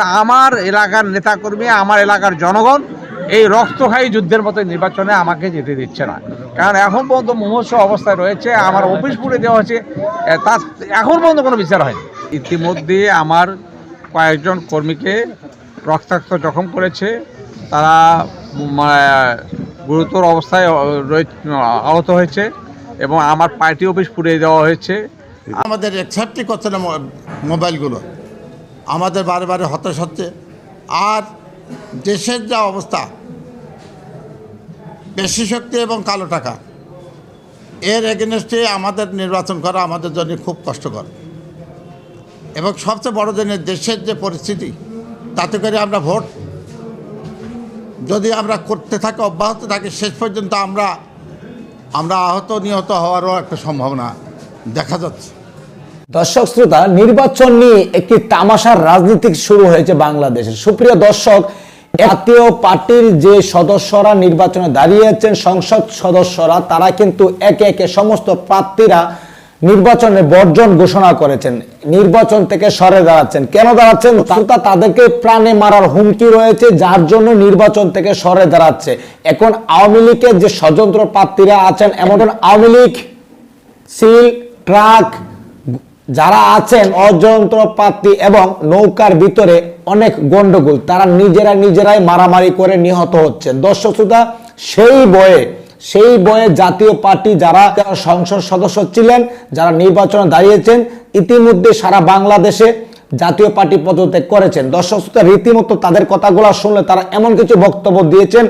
আমার এলাকার নেতাকর্মী, আমার এলাকার জনগণ এই রক্তখায়ী যুদ্ধের মতো নির্বাচনে আমাকে যেতে দিচ্ছে না। কারণ এখন পর্যন্ত মুমূর্ষ অবস্থায় রয়েছে, আমার অফিস পুড়ে দেওয়া হয়েছে তার এখন পর্যন্ত কোনো বিচার হয়নি। ইতিমধ্যে আমার কয়েকজন কর্মীকে রক্তাক্ত জখম করেছে, তারা গুরুতর অবস্থায় আহত হয়েছে এবং আমার পার্টি অফিস পুড়িয়ে দেওয়া হয়েছে। আমাদের না মো- মোবাইলগুলো? আমাদের বারে বারে হতাশ হচ্ছে। আর দেশের যা অবস্থা, বেশি শক্তি এবং কালো টাকা, এর এগেনস্টে আমাদের নির্বাচন করা আমাদের জন্য খুব কষ্টকর। এবং সবচেয়ে বড় জিনিস দেশের যে পরিস্থিতি, তাতে করে আমরা ভোট, যদি আমরা করতে থাকি, অব্যাহত থাকি, শেষ পর্যন্ত আমরা আমরা আহত নিহত হওয়ারও একটা সম্ভাবনা দেখা যাচ্ছে। দর্শক শ্রোতা, নির্বাচন নিয়ে একটি তামাশার রাজনীতি শুরু হয়েছে বাংলাদেশে। সুপ্রিয় দর্শক, জাতীয় পার্টির যে সদস্যরা নির্বাচনে দাঁড়িয়েছেন সংসদ সদস্যরা, তারা কিন্তু একে একে সমস্ত প্রার্থীরা নির্বাচনে বর্জন ঘোষণা করেছেন। নির্বাচন থেকে সরে দাঁড়াচ্ছেন। কেন দাঁড়াচ্ছেন? শ্রোতা, তাদেরকে প্রাণে মারার হুমকি রয়েছে, যার জন্য নির্বাচন থেকে সরে দাঁড়াচ্ছে। এখন আওয়ামী লীগের যে স্বতন্ত্র প্রার্থীরা আছেন, এমন আওয়ামী লীগ, সিল, ট্রাক যারা আছেন অযন্ত্রপাতি এবং নৌকার ভিতরে অনেক গন্ডগোল, তারা নিজেরা নিজেরাই মারামারি করে নিহত হচ্ছেন। দর্শক শ্রোতা, সেই বয়ে সেই বয়ে জাতীয় পার্টি যারা সংসদ সদস্য ছিলেন, যারা নির্বাচনে দাঁড়িয়েছেন, ইতিমধ্যে সারা বাংলাদেশে জাতীয় পার্টি পদত্যাগ করেছেন। দর্শক শ্রোতা, রীতিমতো তাদের কথাগুলো শুনলে তারা এমন কিছু বক্তব্য দিয়েছেন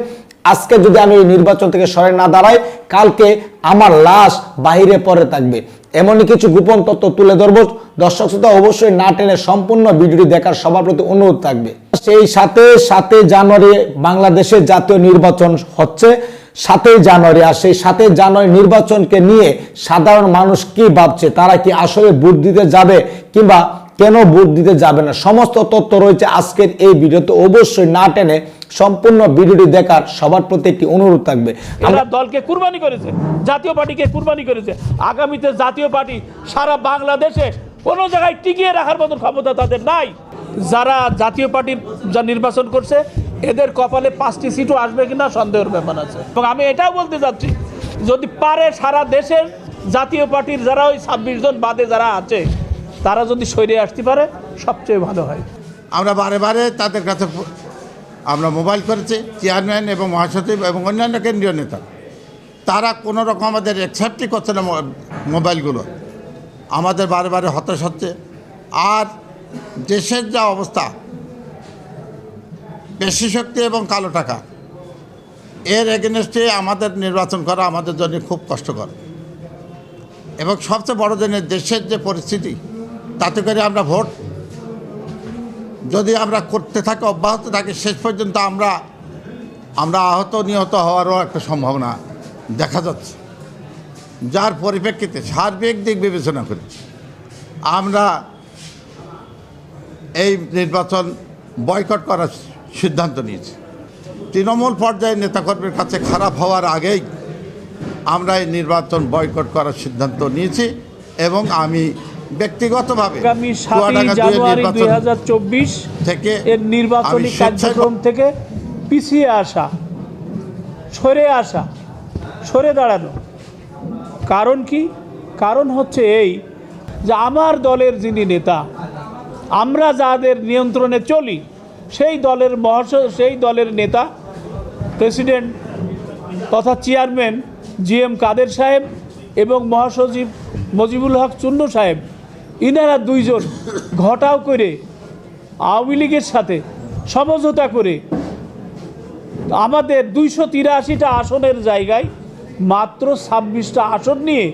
আজকে যদি আমি এই নির্বাচন থেকে সরে না দাঁড়াই, কালকে আমার লাশ বাহিরে পড়ে থাকবে। এমনই কিছু গোপন তত্ত্ব তুলে ধরবো। দর্শক শ্রোতা, অবশ্যই না টেনে সম্পূর্ণ ভিডিওটি দেখার সবার প্রতি অনুরোধ থাকবে। সেই সাথে সাথে জানুয়ারি বাংলাদেশে জাতীয় নির্বাচন হচ্ছে। সাতই জানুয়ারি, আর সেই সাতই জানুয়ারি নির্বাচনকে নিয়ে সাধারণ মানুষ কি ভাবছে? তারা কি আসলে ভোট দিতে যাবে কিংবা কেন ভোট দিতে যাবে না? সমস্ত তথ্য রয়েছে আজকের এই ভিডিওতে। অবশ্যই না টেনে সম্পূর্ণ ভিডিওটি দেখার সবার প্রতি একটি অনুরোধ থাকবে। এরা দলকে কুরবানি করেছে, জাতীয় পার্টিকে কুরবানি করেছে। আগামীতে জাতীয় পার্টি সারা বাংলাদেশে কোনো জায়গায় টিকিয়ে রাখার মতন ক্ষমতা তাদের নাই। যারা জাতীয় পার্টির যা নির্বাচন করছে এদের কপালে পাঁচটি সিটও আসবে কিনা সন্দেহের ব্যাপার আছে। এবং আমি এটাও বলতে চাচ্ছি, যদি পারে সারা দেশের জাতীয় পার্টির যারা ওই ছাব্বিশ জন বাদে যারা আছে, তারা যদি সরে আসতে পারে, সবচেয়ে ভালো হয়। আমরা বারে বারে তাদের কাছে আমরা মোবাইল করেছি, চেয়ারম্যান এবং মহাসচিব এবং অন্যান্য কেন্দ্রীয় নেতা। তারা কোনো রকম আমাদের অ্যাকসেপ্টই করছে না মোবাইলগুলো। আমাদের বারে বারে হতাশ হচ্ছে। আর দেশের যা অবস্থা বেশি শক্তি এবং কালো টাকা। এর এগেনস্টে আমাদের নির্বাচন করা আমাদের জন্য খুব কষ্টকর। এবং সবচেয়ে বড় জিনিস দেশের যে পরিস্থিতি, তাতে করে আমরা ভোট, যদি আমরা করতে থাকি, অব্যাহত থাকি, শেষ পর্যন্ত আমরা আমরা আহত নিহত হওয়ারও একটা সম্ভাবনা দেখা যাচ্ছে। যার পরিপ্রেক্ষিতে সার্বিক দিক বিবেচনা করি আমরা এই নির্বাচন বয়কট করার সিদ্ধান্ত নিয়েছি। তৃণমূল পর্যায়ে নেতাকর্মীর কাছে খারাপ হওয়ার আগেই আমরা এই নির্বাচন বয়কট করার সিদ্ধান্ত নিয়েছি এবং আমি ব্যক্তিগতভাবে আগামী সাতই জানুয়ারি দুই হাজার চব্বিশ থেকে এর নির্বাচনী কার্যক্রম থেকে পিছিয়ে আসা সরে আসা সরে দাঁড়ানো। কারণ কি? কারণ হচ্ছে এই যে আমার দলের যিনি নেতা আমরা যাদের নিয়ন্ত্রণে চলি সেই দলের মহাস, সেই দলের নেতা, প্রেসিডেন্ট তথা চেয়ারম্যান জি এম কাদের সাহেব এবং মহাসচিব মজিবুল হক চুন্নু সাহেব, ইনারা দুইজন ঘটাও করে আওয়ামী লীগের সাথে সমঝোতা করে আমাদের দুইশো তিরাশিটা আসনের জায়গায় মাত্র ছাব্বিশটা আসন নিয়ে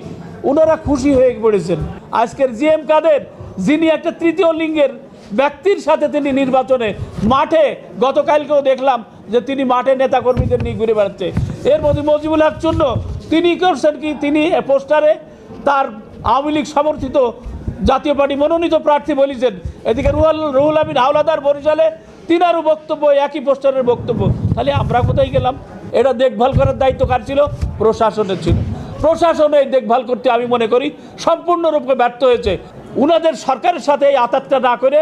ওনারা খুশি হয়ে পড়েছেন। আজকের জি এম কাদের, যিনি একটা তৃতীয় লিঙ্গের ব্যক্তির সাথে তিনি নির্বাচনে মাঠে, গতকালকেও দেখলাম যে তিনি মাঠে নেতাকর্মীদের নিয়ে ঘুরে বেড়াচ্ছে। এর মধ্যে মজিবুল হক চূন্য তিনি করছেন কি? তিনি পোস্টারে তার আওয়ামী লীগ সমর্থিত জাতীয় পার্টি মনোনীত প্রার্থী বলেছেন। এদিকে রুহাল, রুহুল আমিন হাওলাদার বরিশালে তিনারও বক্তব্য, একই পোস্টারের বক্তব্য। তাহলে আমরা কোথায় গেলাম? এটা দেখভাল করার দায়িত্ব কার ছিল? প্রশাসনের ছিল। প্রশাসন এই দেখভাল করতে আমি মনে করি, সম্পূর্ণরূপে ব্যর্থ হয়েছে। উনাদের সরকারের সাথে এই আতাতটা না করে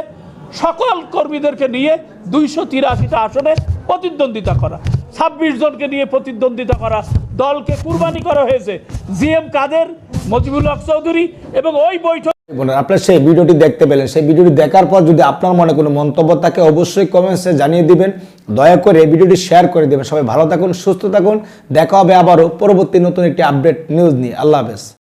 সকল কর্মীদেরকে নিয়ে দুইশো তিরাশিটা আসনে প্রতিদ্বন্দ্বিতা করা, ছাব্বিশ জনকে নিয়ে প্রতিদ্বন্দ্বিতা করা, দলকে কুরবানি করা হয়েছে। জিএম কাদের, মজিবুল হক চৌধুরী এবং ওই বৈঠক আপনারা সেই ভিডিওটি দেখতে পেলেন। সেই ভিডিওটি দেখার পর যদি আপনার মনে কোনো মন্তব্য থাকে, অবশ্যই কমেন্টসে জানিয়ে দিবেন। দয়া করে ভিডিওটি শেয়ার করে দেবেন। সবাই ভালো থাকুন, সুস্থ থাকুন। দেখা হবে আবারও। পরবর্তী নতুন একটি আপডেট নিউজ নিয়ে। আল্লাহ হাফেজ।